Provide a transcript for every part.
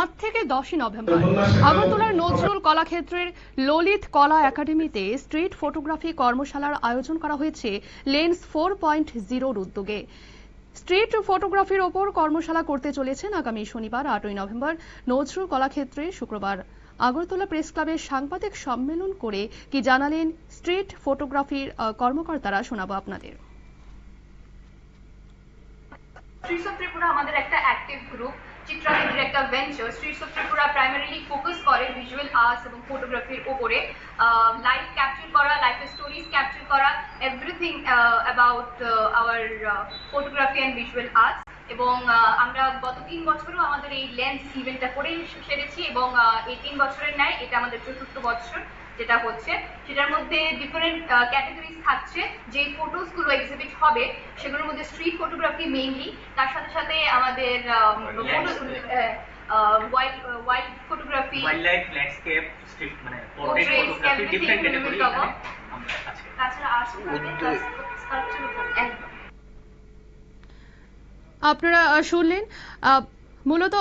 আট থেকে দশই নভেম্বর। আগরতলার নজরুল কলাক্ষেত্রের ললিত কলা একাডেমিতে স্ট্রিট ফটোগ্রাফি কর্মশালার আয়োজন করা হয়েছে লেন্স ফোর পয়েন্ট জিরোর উদ্যোগে। স্ট্রিট ফটোগ্রাফির ওপর কর্মশালা করতে চলেছেন আগামী শনিবার, আটই নভেম্বর, নজরুল কলাক্ষেত্রে শুক্রবার। আগরতলা প্রেস ক্লাবের সাংবাদিক সম্মেলন করে কি জানালেন স্ট্রিট ফটোগ্রাফির কর্মকর্তারা, শোনাবো আপনাদের। ত্রিপুরা আমাদের একটা অ্যাক্টিভ গ্রুপ চিত্রাঙ্গের একটা venture streets of Tripura primarily focus করে ভিজুয়াল আর্টস এবং ফটোগ্রাফির উপরে লাইফ ক্যাপচার করা লাইফের স্টোরিজ ক্যাপচার করা everything about our photography and visual arts এবং আমরা গত তিন বছরও আমাদের এই লেন্স ইভেন্টটা করে সেরেছি এবং এই তিন বছরের ন্যায় এটা আমাদের চতুর্থ বছর। যেটা হচ্ছে সেটার মধ্যে ডিফারেন্ট ক্যাটাগরিজ থাকছে। যে ফটোসগুলো এক্সিবিট হবে সেগুলোর মধ্যে স্ট্রিট ফটোগ্রাফি মেইনলি তার সাথে সাথে আমাদের wild photography wild life landscape street মানে পোর্ট্রেট ফটোগ্রাফি ডিফারেন্ট ক্যাটাগরি আমরা আছে তাছাড়া প্লাস একদম আপনারা শুনলেন আহ, মূলত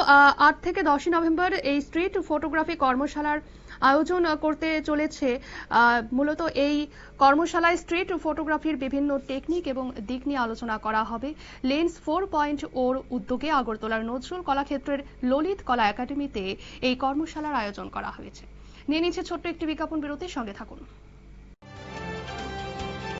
আট থেকে দশই নভেম্বর এই স্ট্রিট ফটোগ্রাফি কর্মশালার আয়োজন করতে চলেছে। মূলত এই কর্মশালায় স্ট্রিট ফটোগ্রাফির বিভিন্ন টেকনিক এবং দিক নিয়ে আলোচনা করা হবে। লেন্স ফোর পয়েন্ট ওর উদ্যোগে আগরতলার নজরুল কলাক্ষেত্রের ললিত কলা একাডেমিতে এই কর্মশালার আয়োজন করা হয়েছে। নিয়ে নিচ্ছে ছোট্ট একটি বিজ্ঞাপন বিরতির সঙ্গে থাকুন।